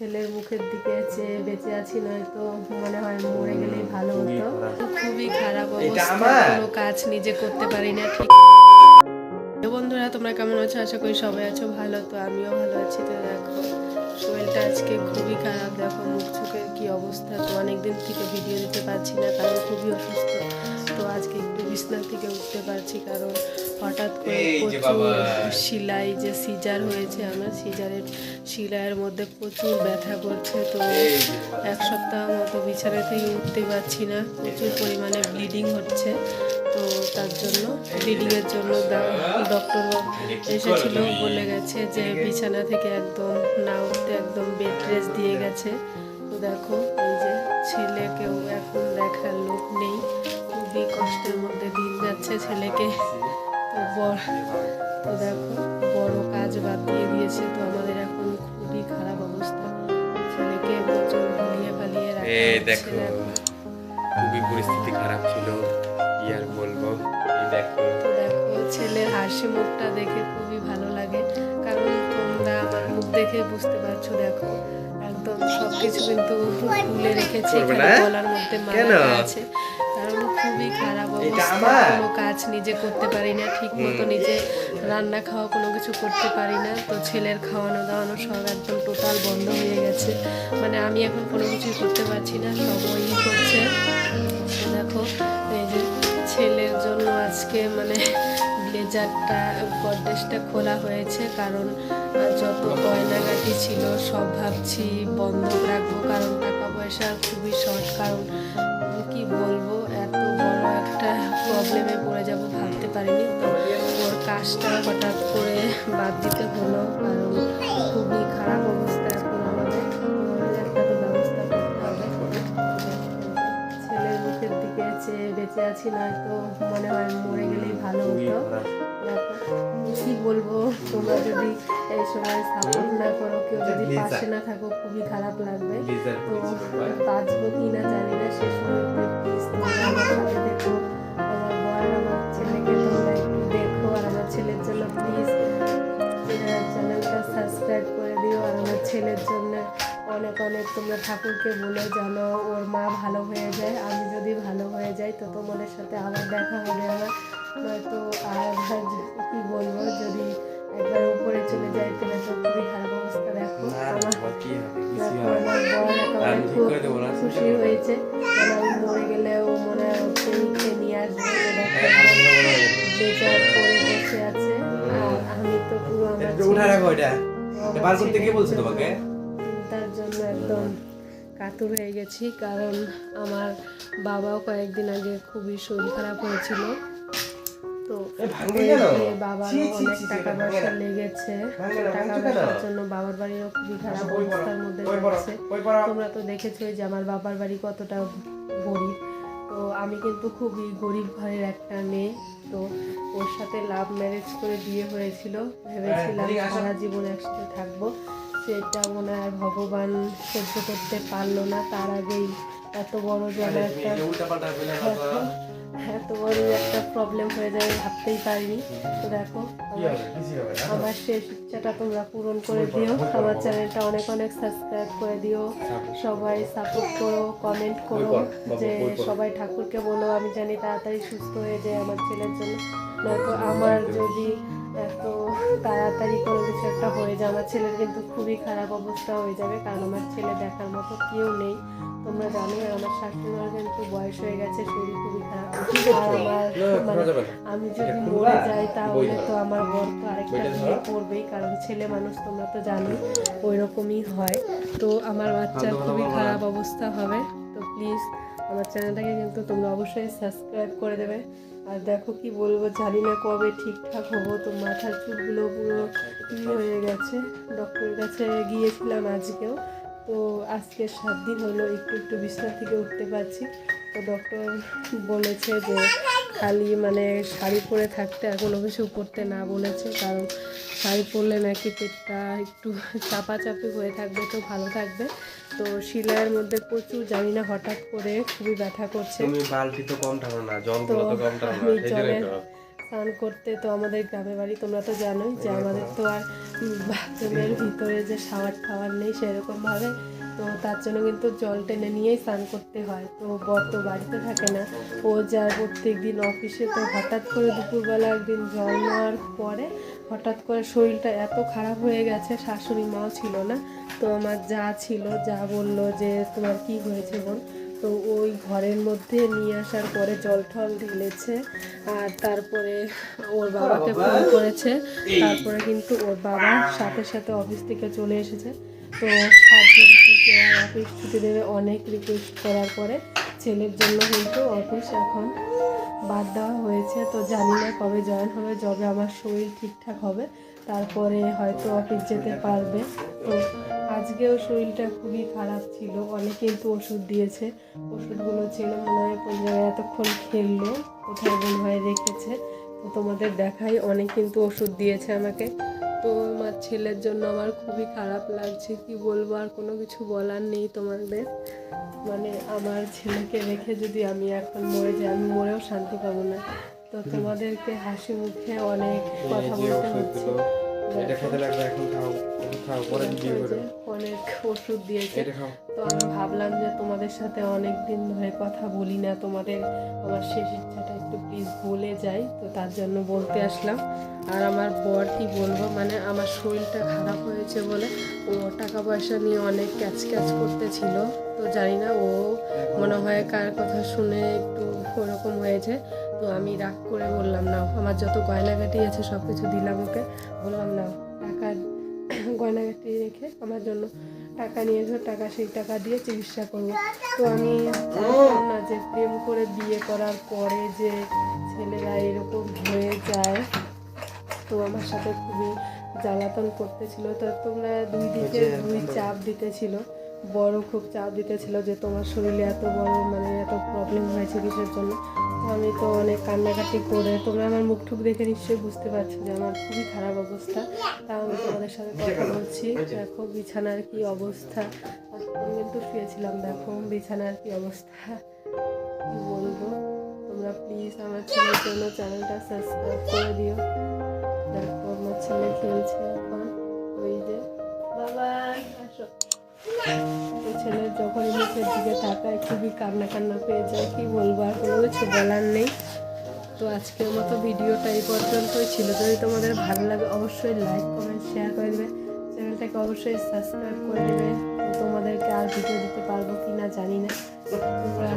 ছেলের মুখের দিকে চেয়ে বেঁচে আছি নয়তো মনে হয় মরে গেলেই ভালো হতো। খুবই খারাপ অবস্থা কোনো কাজ নিজে করতে পারি না ঠিক। তো বন্ধুরা তোমরা কেমন আছো? আশা করি সবাই আছো ভালো তো আমিও ভালো আছি। তো দেখো শরীরটা আজকে খুবই খারাপ। দেখো মুখ চোখের কি অবস্থা? তো অনেকদিন থেকে ভিডিও দিতে পারছি না কারণ খুবই অসুস্থ। তো আজকে একটু বিছনা থেকে উঠতে পারছি কারণ হঠাৎ করে প্রচুর সিলাই যে সিজার হয়েছে আমার সিজারের সিলাইয়ের মধ্যে প্রচুর ব্যথা করছে তো এক সপ্তাহ মতো বিছানা থেকে উঠতে পারছি না প্রচুর পরিমাণে ব্লিডিং হচ্ছে তো তার জন্য ব্লিডিংয়ের জন্য ডক্টর এসেছিল বলে গেছে যে বিছানা থেকে একদম না উঠতে একদম বেড রেস্ট দিয়ে গেছে তো দেখো এই যে ছেলেকেও এখন দেখার লোক নেই খুবই কষ্টের মধ্যে দিন যাচ্ছে ছেলেকে। তো বড় তো দেখো বড় কাজ বাদ দিয়ে দিয়েছে তো আমাদের এখন খুবই খারাপ অবস্থা ছেলেকে প্রচুর ভুলিয়ে পালিয়ে রাখা দেখো। দেখো। খুবই পরিস্থিতি খারাপ ছিল কি আর বলব এই দেখো তো দেখো ছেলের হাসি মুখটা দেখে খুবই ভালো লাগে কারণ তোমরা আমার মুখ দেখে বুঝতে পারছ দেখো একদম সবকিছু কিন্তু খুলে রেখেছে খালি মধ্যে? মালা আছে খুবই খারাপ অবস্থা। কোনো কাজ নিজে করতে পারি না ঠিক মতো নিজে রান্না খাওয়া কোনো কিছু করতে পারি না। তো ছেলের খাওয়ানো দাওয়ানো সব একদম টোটাল বন্ধ হয়ে গেছে। মানে আমি এখন কোনো কিছুই করতে পারছি না সব ওই করছে দেখো এই যে ছেলের জন্য আজকে মানে ব্লেজারটা গডরেজটা খোলা হয়েছে। কারণ যত গয়নাগাটি ছিল সব ভাবছি বন্ধ রাখব। কারণ টাকা পয়সা খুবই শর্ট কারণ কি বলব? এত বড় একটা প্রবলেমে পড়ে যাব ভাবতে পারিনি। তো ওর কাজটা হঠাৎ করে বাদ দিতে হলো কারণ খুবই খারাপ অবস্থা এখন আমাদের। একটা তো ব্যবস্থা করতে হবে। ছেলের মুখের দিকে চেয়ে বেঁচে আছি নয়তো মনে হয় মরে গেলেই ভালো হতো। কি বলব তোমরা যদি এই সময় সাপোর্ট না করো কেউ যদি পাশে না থাকো খুবই খারাপ লাগবে। তো বাঁচবো কি না জানি না সে সময় প্লিজ তোমরা আমার সাথে দেখো। আমার বর আমার ছেলেকে তোমরা একটু দেখো আর আমার ছেলের জন্য প্লিজ চ্যানেলটা সাবস্ক্রাইব করে দিও আর আমার ছেলের জন্য অনেক অনেক তোমরা ঠাকুরকে বলে যেন ওর মা ভালো হয়ে যায় আমি যদি ভালো হয়ে যাই তো তোমাদের সাথে আবার দেখা হবে আমার। নয়তো আর কি বলব যদি একবার উপরে চলে যাই তাহলে তো খুবই খারাপ অবস্থা দেখো। আমার। খুশি হয়েছে। আমি মরে গেলে ও মনে হয় উঠে নিয়ে আসবে হ্যাঁ, বসে আছে আর আমি তো পুরো আমার একটু উঠে রাখো এটা। আমার এটা বার করতে কে বলছে তোমাকে? চিন্তার জন্য একদম কাতুর হয়ে গেছি কারণ আমার বাবাও কয়েকদিন আগে খুবই শরীর খারাপ হয়েছিল। তো ছি, অনেক টাকা পয়সা লেগেছে। টাকা পয়সার জন্য বাবার বাড়িরও খুবই খারাপ অবস্থার মধ্যে। তোমরা তো দেখেছোই যে আমার বাবার বাড়ি কতটা গরিব। তো আমি কিন্তু খুবই গরিব ঘরের একটা মেয়ে। তো ওর সাথে লাভ ম্যারেজ করে বিয়ে হয়েছিল। ভেবেছিলাম সারা জীবন একসাথে থাকব। সেটা মনে হয় ভগবান সহ্য করতে পারল না। তার আগেই এত বড় যেন একটা এত বড় একটা প্রবলেম হয়ে যায় ভাবতেই পারিনি। তো দেখো আমার শেষ ইচ্ছাটা তোমরা পূরণ করে দিও। আমার চ্যানেলটা অনেক অনেক সাবস্ক্রাইব করে দিও। সবাই সাপোর্ট করো কমেন্ট করো যে সবাই ঠাকুরকে বলো আমি জানি তাড়াতাড়ি সুস্থ হয়ে যায় আমার ছেলের জন্য। নয়তো আমার যদি এত তাড়াতাড়ি কোনো কিছু একটা হয়ে যায় আমার ছেলের কিন্তু খুবই খারাপ অবস্থা হয়ে যাবে কারণ আমার ছেলে দেখার মতো কেউ নেই। তোমরা জানো আমার শাশুড়ি কিন্তু বয়স হয়ে গেছে শরীর খুবই খারাপ। আমার মানে। আমি যদি মরে যাই তাহলে তো আমার বর তো আরেকটা বিয়ে করবেই কারণ ছেলে মানুষ তোমরা তো জানো ওই রকমই হয়। তো আমার বাচ্চার খুবই খারাপ অবস্থা হবে। তো প্লিজ আমার চ্যানেলটাকে কিন্তু তোমরা অবশ্যই সাবস্ক্রাইব করে দেবে। আর দেখো কি বলব, জানি না কবে ঠিকঠাক হব, তো মাথার চুলগুলো পুরো হয়ে গেছে। ডক্টরের কাছে গিয়েছিলাম আজকেও, তো আজকে সাত দিন হলো, একটু একটু বিছনা থেকে উঠতে পারছি। তো ডক্টর বলেছে যে খালি মানে শাড়ি পরে থাকতে আর কোনো কিছু পরতে না বলেছে কারণ শাড়ি পরলে নাকি পেটটা একটু চাপাচাপি হয়ে থাকবে তো ভালো থাকবে। তো শিলাইয়ের মধ্যে প্রচুর জানি না হঠাৎ করে খুবই ব্যথা করছে। তুমি বালতি তো কম টানো না জল তো কম টানো না আমি জলের স্নান করতে তো আমাদের গ্রামের বাড়ি তোমরা তো জানোই যে আমাদের তো আর বাথরুমের ভিতরে যে শাওয়ার টাওয়ার নেই সেরকমভাবে তো তার জন্য কিন্তু জল টেনে নিয়েই স্নান করতে হয়। তো বর তো বাড়িতে থাকে না। ও যায় প্রত্যেক দিন অফিসে তো হঠাৎ করে দুপুরবেলা একদিন জল নেওয়ার পরে হঠাৎ করে শরীরটা এত খারাপ হয়ে গেছে, শাশুড়ি মাও ছিল না। তো আমার যা ছিল, যা বলল যে তোমার কি হয়েছে বোন? তো ওই ঘরের মধ্যে নিয়ে আসার পরে জল টল ঢেলেছে আর তারপরে ওর বাবাকে ফোন করেছে। তারপরে কিন্তু ওর বাবা সাথে সাথে অফিস থেকে চলে এসেছে। তো সাত দিন অফিস ছুটি দেবে অনেক রিকোয়েস্ট করার পরে ছেলের জন্য কিন্তু অফিস এখন বাদ দেওয়া হয়েছে। তো জানি না কবে জয়েন হবে যবে আমার শরীর ঠিকঠাক হবে, তারপরে হয়তো অফিস যেতে পারবে। তো আজকেও শরীরটা খুবই খারাপ ছিল, অনেক কিন্তু ওষুধ দিয়েছে। ওষুধগুলো ছিল মনে হয় কোন জায়গায় এতক্ষণ খেললো, কোথায় মনে হয় রেখেছে। তো তোমাদের দেখাই, অনেক কিন্তু ওষুধ দিয়েছে আমাকে। তো আমার ছেলের জন্য আমার খুবই খারাপ লাগছে কি বলব? আর কোনো কিছু বলার নেই তোমাদের। মানে আমার ছেলেকে রেখে যদি আমি এখন মরে যাই আমি মরেও শান্তি পাবো না। তো তোমাদেরকে হাসি মুখে অনেক কথা বলতে হচ্ছে। এটা খেতে লাগবে এখন খাও খাও পরে ভিডিও করো অনেক ওষুধ দিয়েছে। এটা খাও। তো আমি ভাবলাম যে তোমাদের সাথে অনেক দিন ধরে কথা বলি না তোমাদের আমার শেষ ইচ্ছাটা একটু প্লিজ বলে যাই। তো তার জন্য বলতে আসলাম। আর আমার বর কি বলব মানে আমার শরীরটা খারাপ হয়েছে বলে ও টাকা পয়সা নিয়ে অনেক ক্যাচ ক্যাচ করতেছিল। তো জানি না ও মনে হয় কার কথা শুনে একটু ওরকম হয়েছে। তো আমি রাগ করে বললাম না আমার যত গয়নাগাটি আছে সব কিছু দিলাম ওকে। বললাম না টাকা গয়নাগাটি রেখে আমার জন্য টাকা নিয়ে এসো টাকা সেই টাকা দিয়ে চিকিৎসা করব। তো আমি না যে প্রেম করে বিয়ে করার পরে যে ছেলেরা এরকম হয়ে যায়। তো আমার সাথে খুবই জ্বালাতন করতেছিল। তো তোমরা দুই দিকে দুই চাপ দিতেছিল বড় খুব চাপ দিতেছিল যে তোমার শরীরে এত বড় মানে এত প্রবলেম হয়েছে কিসের জন্য? আমি তো অনেক কান্নাকাটি করে, তোমরা আমার মুখ টুক দেখে নিশ্চয়ই বুঝতে পারছ যে আমার খুবই খারাপ অবস্থা। তা আমি তোমাদের সাথে কথা বলছি। দেখো, বিছানার কি অবস্থা? আজকে কিন্তু শুয়েছিলাম, দেখো, বিছানার কি অবস্থা? বলব? তোমরা প্লিজ আমার ছেলের জন্য চ্যানেলটা সাবস্ক্রাইব করে দিও। দেখো, আমার ছেলে খেলছে এখন। ওই যে, বাবা, আসো। ছেলে যখন মুখের দিকে তাকায়, খুবই কান্না কান্না পেয়ে যায়, কি বলব আর কোনো কিছু বলার নেই। তো আজকের মতো ভিডিওটা এই পর্যন্তই ছিল। যদি তোমাদের ভালো লাগে, অবশ্যই লাইক কমেন্ট শেয়ার করে দেবে। চ্যানেলটাকে অবশ্যই সাবস্ক্রাইব করে দেবে। তোমাদেরকে আর ভিডিও দিতে পারব কি না জানি না। তোমরা